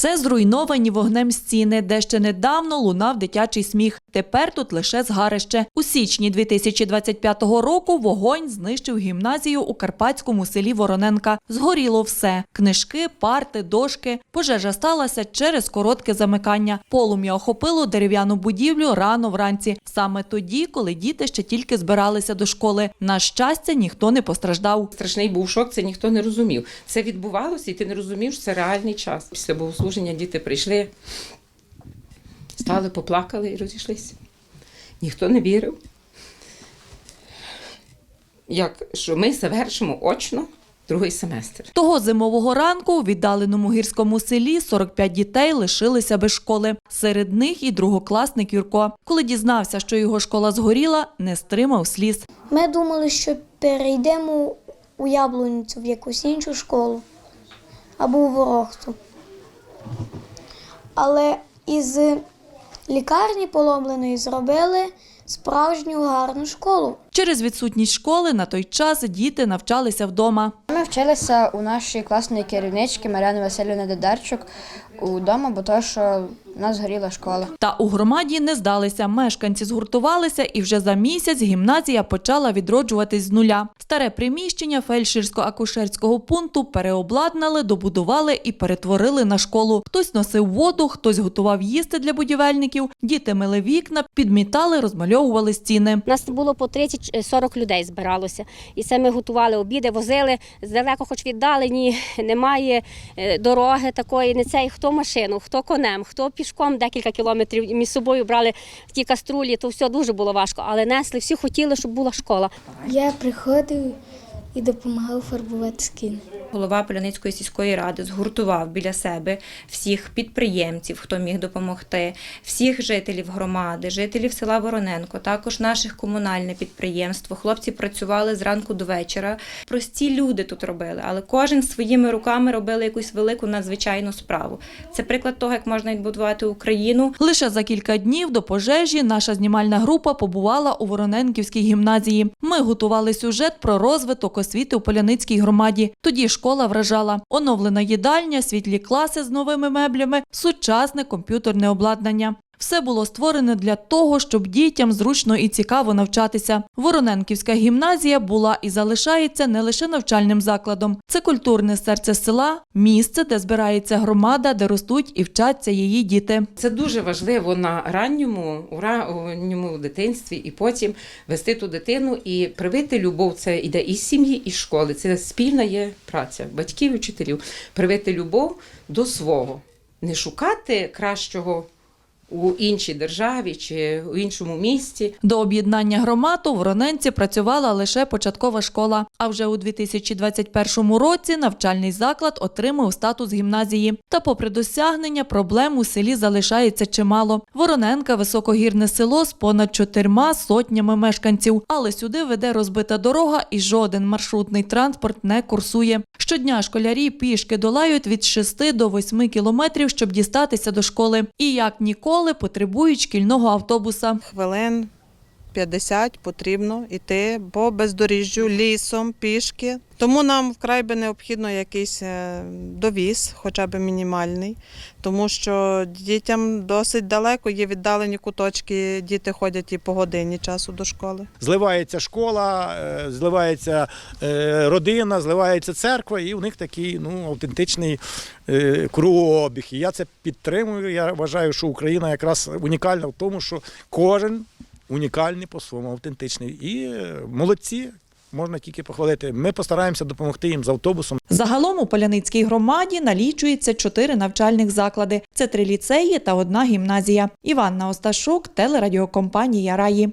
Це зруйновані вогнем стіни, де ще недавно лунав дитячий сміх. Тепер тут лише згарище. У січні 2025 року вогонь знищив гімназію у карпатському селі Вороненка. Згоріло все: книжки, парти, дошки. Пожежа сталася через коротке замикання. Полум'я охопило дерев'яну будівлю рано вранці, саме тоді, коли діти ще тільки збиралися до школи. На щастя, ніхто не постраждав. Страшний був шок, це ніхто не розумів. Це відбувалося, і ти не розумів, що це реальний час. Після богослуження діти прийшли, стали, поплакали і розійшлися. Ніхто не вірив, як, що ми завершимо очно другий семестр. Того зимового ранку у віддаленому гірському селі 45 дітей лишилися без школи. Серед них і другокласник Юрко. Коли дізнався, що його школа згоріла, не стримав сліз. Ми думали, що перейдемо у Яблуницю в якусь іншу школу або у Ворохту. Але із лікарні поломленої зробили справжню гарну школу. Через відсутність школи на той час діти навчалися вдома. Ми вчилися у нашій класної керівнички Мар'яни Васильівни Дедарчук удома, бо то, що в нас згоріла школа. Та у громаді не здалися. Мешканці згуртувалися, і вже за місяць гімназія почала відроджуватись з нуля. Старе приміщення фельдшерсько-акушерського пункту переобладнали, добудували і перетворили на школу. Хтось носив воду, хтось готував їсти для будівельників. Діти мили вікна, підмітали, розмальовували стіни. Нас було по 30-40 людей збиралося. І це ми готували обіди, возили здалеко, хоч віддалені, немає е, дороги такої, не цей, хто машину, хто конем, хто пішком декілька кілометрів між собою брали ті каструлі, то все дуже було важко. Але несли, всі хотіли, щоб була школа. Я приходив і допомагав фарбувати скін. Голова Поляницької сільської ради згуртував біля себе всіх підприємців, хто міг допомогти, всіх жителів громади, жителів села Вороненко, також наших комунальне підприємство. Хлопці працювали зранку до вечора. Прості люди тут робили, але кожен своїми руками робили якусь велику надзвичайну справу. Це приклад того, як можна відбудувати Україну. Лише за кілька днів до пожежі наша знімальна група побувала у Вороненківській гімназії. Ми готували сюжет про розвиток освіти у Поляницькій громаді. Тоді школа вражала оновлена їдальня, світлі класи з новими меблями, сучасне комп'ютерне обладнання. Все було створене для того, щоб дітям зручно і цікаво навчатися. Вороненківська гімназія була і залишається не лише навчальним закладом. Це культурне серце села, місце, де збирається громада, де ростуть і вчаться її діти. Це дуже важливо на ранньому, у ранньому дитинстві, і потім вести ту дитину і привити любов. Це іде із сім'ї, і з школи. Це спільна є праця батьків і вчителів. Привити любов до свого, не шукати кращого у іншій державі чи у іншому місті. До об'єднання громад у Вороненці працювала лише початкова школа. А вже у 2021 році навчальний заклад отримав статус гімназії. Та, попри досягнення, проблем у селі залишається чимало. Вороненка високогірне село з понад чотирма сотнями мешканців. Але сюди веде розбита дорога, і жоден маршрутний транспорт не курсує. Щодня школярі пішки долають від 6 до 8 кілометрів, щоб дістатися до школи. І як ніколи потребують шкільного автобуса. хвилин 50 потрібно йти по бездоріжжю, лісом, пішки. Тому нам вкрай би необхідно якийсь е, довіз, хоча б мінімальний, тому що дітям досить далеко, є віддалені куточки, діти ходять і по годині часу до школи. Зливається школа, е, зливається е, родина, зливається церква, і у них такий ну, автентичний кругообіг. І я це підтримую. Я вважаю, що Україна якраз унікальна в тому, що кожен унікальний по-своєму, автентичний. І е, молодці. Можна тільки похвалити. Ми постараємося допомогти їм з автобусом. Загалом у Поляницькій громаді налічується чотири навчальних заклади. Це три ліцеї та одна гімназія. Іванна Осташук, телерадіокомпанія Раї.